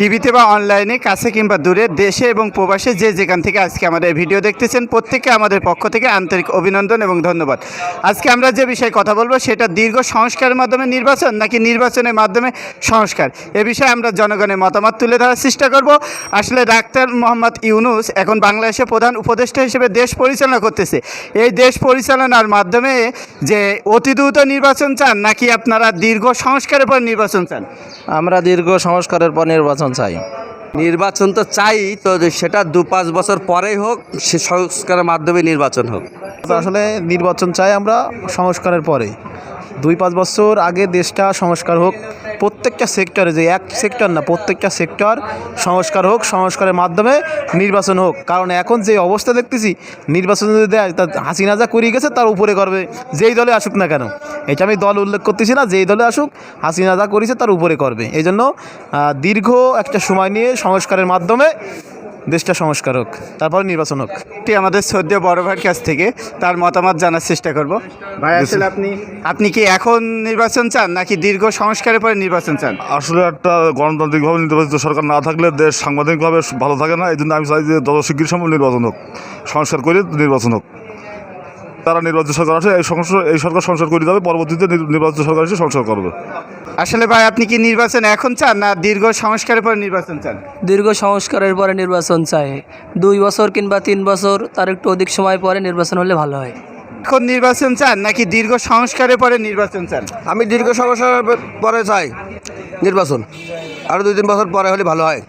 টিভিতে বা অনলাইনে, কাছে কিংবা দূরে, দেশে এবং প্রবাসে যে যেখান থেকে আজকে আমাদের ভিডিও দেখতেছেন, প্রত্যেককে আমাদের পক্ষ থেকে আন্তরিক অভিনন্দন এবং ধন্যবাদ। আজকে আমরা যে বিষয়ে কথা বলব, সেটা দীর্ঘ সংস্কারের মাধ্যমে নির্বাচন, নাকি নির্বাচনের মাধ্যমে সংস্কার? এ বিষয়ে আমরা জনগণের মতামত তুলে ধরার চেষ্টা করব। আসলে ডাক্তার মোহাম্মদ ইউনুস এখন বাংলাদেশে প্রধান উপদেষ্টা হিসেবে দেশ পরিচালনা করতেছে। এই দেশ পরিচালনার মাধ্যমে যে অতি দ্রুত নির্বাচন চান, নাকি আপনারা দীর্ঘ সংস্কারের পর নির্বাচন চান? আমরা দীর্ঘ সংস্কারের পর নির্বাচন চাই। নির্বাচন তো চাই, তো সেটা দু পাঁচ বছর পরেই হোক, সে সংস্কারের মাধ্যমে নির্বাচন হোক। আসলে নির্বাচন চাই আমরা সংস্কারের পরে দুই পাঁচ বছর আগে দেশটা সংস্কার হোক, প্রত্যেকটা সেক্টরে যে এক সেক্টর না, প্রত্যেকটা সেক্টর সংস্কার হোক, সংস্কারের মাধ্যমে নির্বাচন হোক। কারণ এখন যে অবস্থা দেখতেছি, নির্বাচন যদি দেয়, তা হাসিনা যা করিয়ে গেছে, তার উপরে করবে। যেই দলে আসুক না কেন। এটা আমি দল উল্লেখ করতেছি না যেই দলে আসুক হাসিনা যা করেছে তার উপরে করবে। এই জন্য দীর্ঘ একটা সময় নিয়ে সংস্কারের মাধ্যমে দেশটা সংস্কার হোক তারপরে নির্বাচন হোক। এটি আমাদের সদ্য বড় ভাইয়ের কাছ থেকে তার মতামত জানার চেষ্টা করব। ভাই আসলে আপনি আপনি কি এখন নির্বাচন চান নাকি দীর্ঘ সংস্কারের পরে নির্বাচন চান? আসলে একটা গণতান্ত্রিকভাবে নির্বাচিত সরকার না থাকলে দেশ সাংবিধানিকভাবে ভালো থাকে না এই জন্য আমি চাই যে যত শিগগির সম্ভব নির্বাচন হোক সংস্কার করে নির্বাচন হোক। তারা নির্বাচিত সরকার আসে এই সংস্কার এই সরকার সংস্কার করে যাবে পরবর্তীতে নির- নির্বাচিত সরকার এসে সংস্কার করবে। আসলে ভাই আপনি কি নির্বাচন এখন চান না দীর্ঘ সংস্কারের পরে নির্বাচন চান? দীর্ঘ সংস্কারের পরে নির্বাচন চাই। দুই বছর কিংবা তিন বছর তার একটু অধিক সময় পরে নির্বাচন হলে ভালো হয়। এখন নির্বাচন চান নাকি দীর্ঘ সংস্কারের পরে নির্বাচন চান? আমি দীর্ঘ সংস্কারের পরে চাই নির্বাচন। আরও দুই তিন বছর পরে হলে ভালো হয়।